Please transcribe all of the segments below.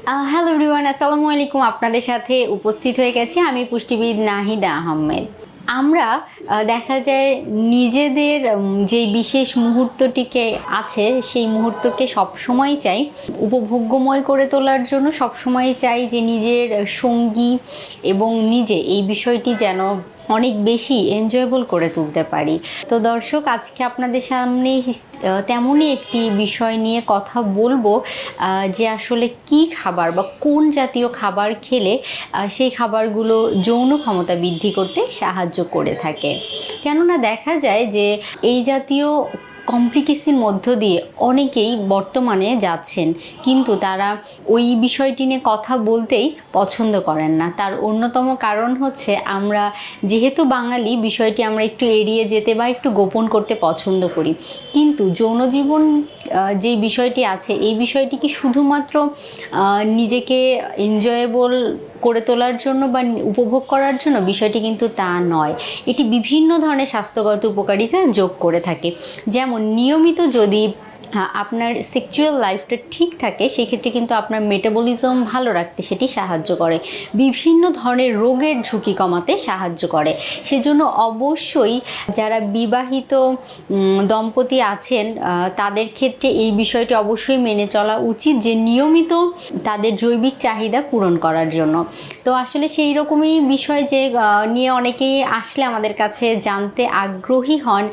Hello Riwan আসসালামু আলাইকুম। আপনাদের সাথে উপস্থিত হয়ে গেছি আমি পুষ্টিবিদ নাহিদা আহমেদ। আমরা দেখা যায় নিজেদের যে বিশেষ মুহূর্তটিকে আছে, সেই মুহূর্তকে সবসময় চাই, উপভোগ্যময় করে তোলার জন্য সবসময় চাই যে নিজের সঙ্গী এবং নিজে এই বিষয়টি যেন অনেক বেশি এনজয়েবল করে তুলতে পারি। তো দর্শক, আজকে আপনাদের সামনে তেমনই একটি বিষয় নিয়ে কথা বলব যে আসলে কি খাবার বা কোন জাতীয় খাবার খেলে সেই খাবারগুলো যৌন ক্ষমতা বৃদ্ধি করতে সাহায্য করে থাকে। কেননা দেখা যায় যে, এই জাতীয় কমপ্লিকেসির মধ্য দিয়ে অনেকেই বর্তমানে যাচ্ছেন। কিন্তু তারা ওই বিষয়টি নিয়ে কথা বলতেই পছন্দ করেন না। তার অন্যতম কারণ হচ্ছে আমরা যেহেতু বাঙালি বিষয়টি আমরা একটু এড়িয়ে যেতে বা একটু গোপন করতে পছন্দ করি। কিন্তু যৌন জীবন আহ, যে বিষয়টি আছে, এই বিষয়টি কি শুধুমাত্র নিজেকে এনজয়েবল করে তোলার জন্য বা উপভোগ করার জন্য? বিষয়টি কিন্তু তা নয়। এটি বিভিন্ন ধরনের স্বাস্থ্যগত উপকারিতা যোগ করে থাকে। যেমন, নিয়মিত যদি আপনার সেক্সুয়াল লাইফটা ঠিক থাকে, সেক্ষেত্রে কিন্তু আপনার মেটাবলিজম ভালো রাখতে সেটি সাহায্য করে। বিভিন্ন ধরনের রোগের ঝুঁকি কমাতে সাহায্য করে। সেজন্য অবশ্যই যারা বিবাহিত দম্পতি আছেন তাদের ক্ষেত্রে এই বিষয়টি অবশ্যই মেনে চলা উচিত যে নিয়মিত তাদের জৈবিক চাহিদা পূরণ করার জন্য। তো আসলে সেই রকমই বিষয় যে নিয়ে অনেকেই আসলে আমাদের কাছে জানতে আগ্রহী হন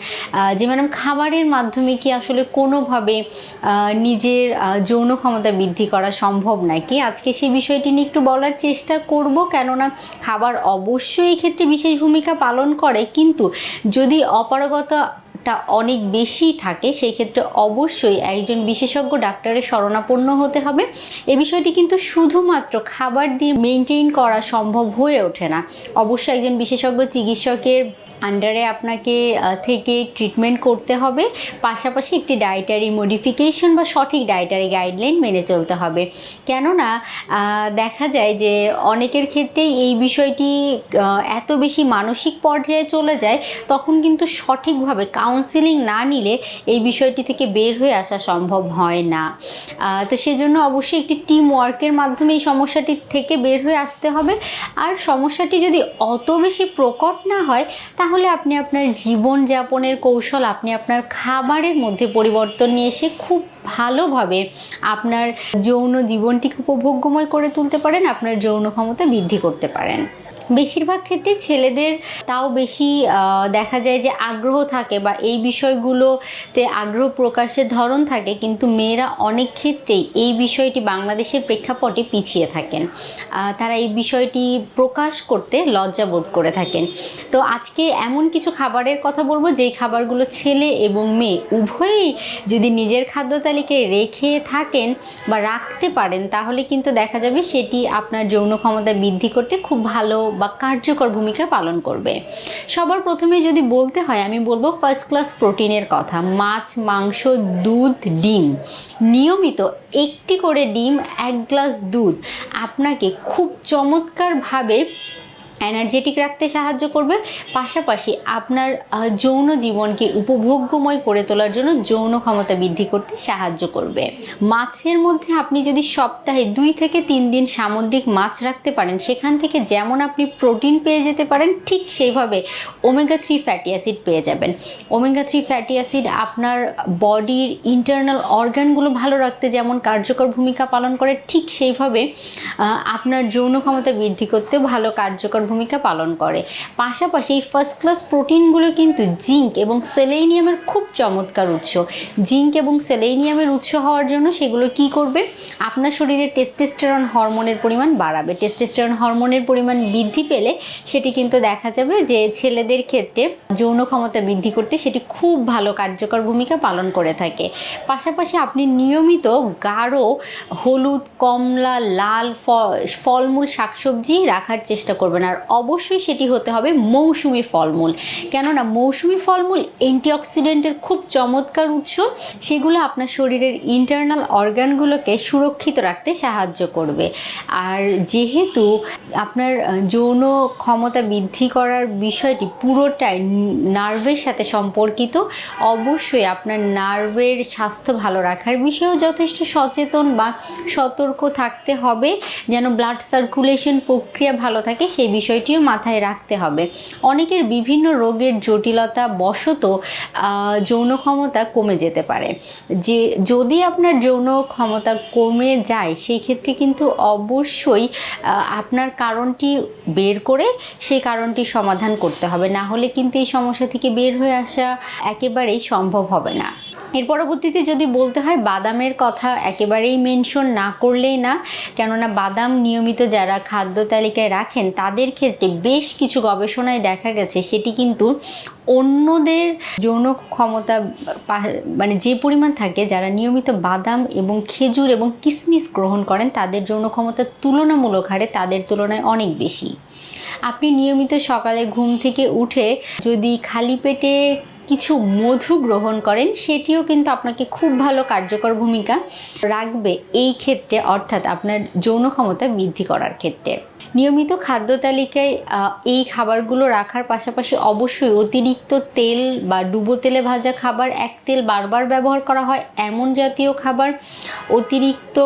যে ম্যাডাম, খাবারের মাধ্যমে কি আসলে কোনোভাবে আহ, নিজের যৌন ক্ষমতা বৃদ্ধি করা সম্ভব নাকি আজকে সেই বিষয়টি নিয়ে একটু বলার চেষ্টা করব কেননা খাবার অবশ্যই ক্ষেত্রে বিশেষ ভূমিকা পালন করে কিন্তু যদি অপারগতা টা অনেক বেশি থাকে সেই ক্ষেত্রে অবশ্যই একজন বিশেষজ্ঞ ডাক্তারের শরণাপন্ন হতে হবে। এ বিষয়টি কিন্তু শুধুমাত্র খাবার দিয়ে মেনটেন করা সম্ভব হয়ে ওঠে না। অবশ্যই একজন বিশেষজ্ঞ চিকিৎসকের আন্ডারে আপনাকে থেকে ট্রিটমেন্ট করতে হবে। পাশাপাশি একটি ডায়েটারি মডিফিকেশন বা সঠিক ডায়েটারি গাইডলাইন মেনে চলতে হবে। কেননা দেখা যায় যে অনেকের ক্ষেত্রেই এই বিষয়টি এত বেশি মানসিক পর্যায়ে চলে যায়, তখন কিন্তু সঠিকভাবে কাউন্সিলিং না নিলে এই বিষয়টি থেকে বের হয়ে আসা সম্ভব হয় না। তো সেজন্য অবশ্যই একটি টিম ওয়ার্কের মাধ্যমে এই সমস্যাটি থেকে বের হয়ে আসতে হবে। আর সমস্যাটি যদি অত বেশি প্রকট না হয় তাহলে আপনি আপনার জীবনযাপনের কৌশল, আপনি আপনার খাবারের মধ্যে পরিবর্তন নিয়ে এসে খুব ভালোভাবে আপনার যৌন জীবনটিকে উপভোগ্যময় করে তুলতে পারেন, আপনার যৌন ক্ষমতা বৃদ্ধি করতে পারেন। বেশিরভাগ ক্ষেত্রে ছেলেদের তাও বেশি দেখা যায় যে আগ্রহ থাকে বা এই বিষয়গুলোতে আগ্রহ প্রকাশের ধরন থাকে, কিন্তু মেয়েরা অনেক ক্ষেত্রেই এই বিষয়টি বাংলাদেশের প্রেক্ষাপটে পিছিয়ে থাকেন। তারা এই বিষয়টি প্রকাশ করতে লজ্জা বোধ করে থাকেন। তো আজকে এমন কিছু খাবারের কথা বলব, যেই খাবারগুলো ছেলে এবং মেয়ে উভয়ই যদি নিজের খাদ্য তালিকায় রেখে থাকেন বা রাখতে পারেন, তাহলে কিন্তু দেখা যাবে সেটি আপনার যৌন ক্ষমতা বৃদ্ধি করতে খুব ভালো বা কার্যকর ভূমিকা পালন করবে। সবার প্রথমে যদি বলতে হয়, আমি বলব ফার্স্ট ক্লাস প্রোটিনের কথা। মাছ, মাংস, দুধ, ডিম। নিয়মিত একটি করে ডিম, এক গ্লাস দুধ। আপনাকে খুব চমৎকারভাবে এনার্জেটিক রাখতে সাহায্য করবে। পাশাপাশি আপনার যৌন জীবনকে উপভোগ্যময় করে তোলার জন্য যৌন ক্ষমতা বৃদ্ধি করতে সাহায্য করবে। মাছের মধ্যে আপনি যদি সপ্তাহে দুই থেকে তিন দিন সামুদ্রিক মাছ রাখতে পারেন, সেখান থেকে যেমন আপনি প্রোটিন পেয়ে যেতে পারেন, ঠিক সেইভাবে ওমেগা থ্রি ফ্যাটি অ্যাসিড পেয়ে যাবেন। ওমেগা থ্রি ফ্যাটি অ্যাসিড আপনার বডির ইন্টারনাল অর্গানগুলো ভালো রাখতে যেমন কার্যকর ভূমিকা পালন করে, ঠিক সেইভাবে আপনার যৌন ক্ষমতা বৃদ্ধি করতেও ভালো কার্যকর ভূমিকা পালন করে। পাশাপাশি এই ফার্স্ট ক্লাস প্রোটিনগুলো কিন্তু জিঙ্ক এবং সেলেনিয়ামের খুব চমৎকার উৎস। জিঙ্ক এবং সেলেনিয়ামের উৎস হওয়ার জন্য সেগুলো কি করবে? আপনার শরীরে টেস্টেস্টেরন হরমোনের পরিমাণ বাড়াবে। টেস্টোস্টেরন হরমোনের পরিমাণ বৃদ্ধি পেলে সেটি কিন্তু দেখা যাবে যে ছেলেদের ক্ষেত্রে যৌন ক্ষমতা বৃদ্ধি করতে সেটি খুব ভালো কার্যকর ভূমিকা পালন করে থাকে। পাশাপাশি আপনি নিয়মিত গাঢ়, হলুদ, কমলা, লাল ফলমূল, শাকসবজি রাখার চেষ্টা করবেন। আর অবশ্যই সেটি হতে হবে মৌসুমি ফলমূল। কেননা মৌসুমি ফলমূল অ্যান্টিঅক্সিডেন্টের খুব চমৎকার উৎস। সেগুলো আপনার শরীরের ইন্টারনাল অর্গানগুলোকে সুরক্ষিত রাখতে সাহায্য করবে। আর যেহেতু আপনার যৌন ক্ষমতা বৃদ্ধি করার বিষয়টি পুরোটাই নার্ভের সাথে সম্পর্কিত, অবশ্যই আপনার নার্ভের স্বাস্থ্য ভালো রাখার বিষয়েও যথেষ্ট সচেতন বা সতর্ক থাকতে হবে। যেন ব্লাড সার্কুলেশন প্রক্রিয়া ভালো থাকে, সেই বিষয়টিও মাথায় রাখতে হবে। অনেকের বিভিন্ন রোগের জটিলতা বশত যৌন ক্ষমতা কমে যেতে পারে। যে, যদি আপনার যৌন ক্ষমতা কমে যায়, সেই ক্ষেত্রে কিন্তু অবশ্যই আপনার কারণটি বের করে সেই কারণটি সমাধান করতে হবে। না হলে কিন্তু এই সমস্যা থেকে বের হয়ে আসা একেবারেই সম্ভব হবে না। এর পরবর্তীতে যদি বলতে হয়, বাদামের কথা একেবারেই মেনশন না করলেই না, কেননা বাদাম নিয়মিত যারা খাদ্য তালিকায় রাখেন, তাদের ক্ষেত্রে বেশ কিছু গবেষণায় দেখা গেছে, সেটি কিন্তু অন্যদের যৌন ক্ষমতা মানে যে পরিমাণ থাকে, যারা নিয়মিত বাদাম এবং খেজুর এবং কিসমিস গ্রহণ করেন, তাদের যৌন ক্ষমতা তুলনামূলক হারে তাদের তুলনায় অনেক বেশি। আপনি নিয়মিত সকালে ঘুম থেকে উঠে যদি খালি পেটে কিছু মধু গ্রহণ করেন, সেটিও কিন্তু আপনাকে খুব ভালো কার্যকর ভূমিকা রাখবে এই ক্ষেত্রে, অর্থাৎ আপনার যৌন ক্ষমতা বৃদ্ধি করার ক্ষেত্রে। নিয়মিত খাদ্য তালিকায় এই খাবারগুলো রাখার পাশাপাশি অবশ্যই অতিরিক্ত তেল বা ডুবো তেলে ভাজা খাবার, এক তেল বারবার ব্যবহার করা হয়, এমন জাতীয় খাবার, অতিরিক্ত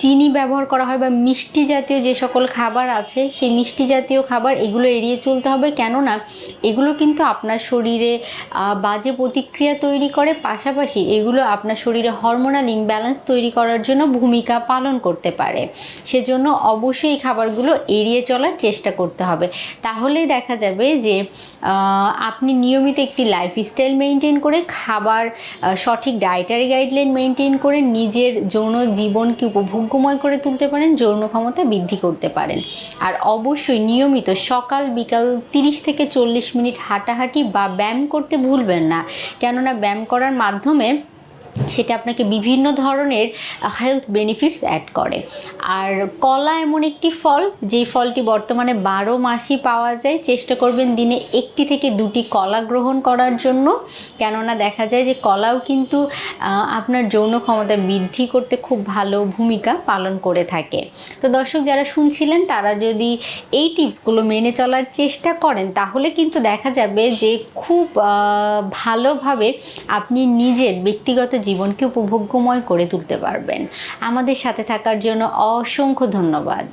চিনি ব্যবহার করা হয় বা মিষ্টি জাতীয় যে সকল খাবার আছে, সেই মিষ্টি জাতীয় খাবার এগুলো এড়িয়ে চলতে হবে। কেননা, এগুলো কিন্তু আপনার শরীরে বাজে প্রতিক্রিয়া তৈরি করে, পাশাপাশি এগুলো আপনার শরীরে হরমোনাল ইমব্যালেন্স তৈরি করার জন্য ভূমিকা পালন করতে পারে। সেজন্য অবশ্যই এই খাবারগুলো এড়িয়ে চলার চেষ্টা করতে হবে। তাহলেই দেখা যাবে যে আপনি নিয়মিত একটি লাইফস্টাইল মেনটেন করে খাবার সঠিক ডায়েটারি গাইডলাইন মেনটেন করে নিজের যৌন জীবনকে উপভোগ্যময় করে তুলতে পারেন, যৌন ক্ষমতা বৃদ্ধি করতে পারেন। আর অবশ্যই নিয়মিত সকাল, বিকাল তিরিশ থেকে চল্লিশ মিনিট হাঁটাহাঁটি বা ব্যায়াম করতে ভুলবেন না। কেননা ব্যায়াম করার মাধ্যমে সেটা আপনাকে বিভিন্ন ধরনের হেলথ বেনিফিটস অ্যাড করে। আর কলা এমন একটি ফল, যেই ফলটি বর্তমানে বারো মাসই পাওয়া যায়, চেষ্টা করবেন দিনে একটি থেকে দুটি কলা গ্রহণ করার জন্য। কেননা দেখা যায় যে কলাও কিন্তু আপনার যৌন ক্ষমতা বৃদ্ধি করতে খুব ভালো ভূমিকা পালন করে থাকে। তো দর্শক যারা শুনছিলেন, তারা যদি এই টিপসগুলো মেনে চলার চেষ্টা করেন, তাহলে কিন্তু দেখা যাবে যে খুব ভালোভাবে আপনি নিজের ব্যক্তিগত জীবনকে উপভোগ্যময় করে তুলতে পারবেন। আমাদের সাথে থাকার জন্য অসংখ্য ধন্যবাদ।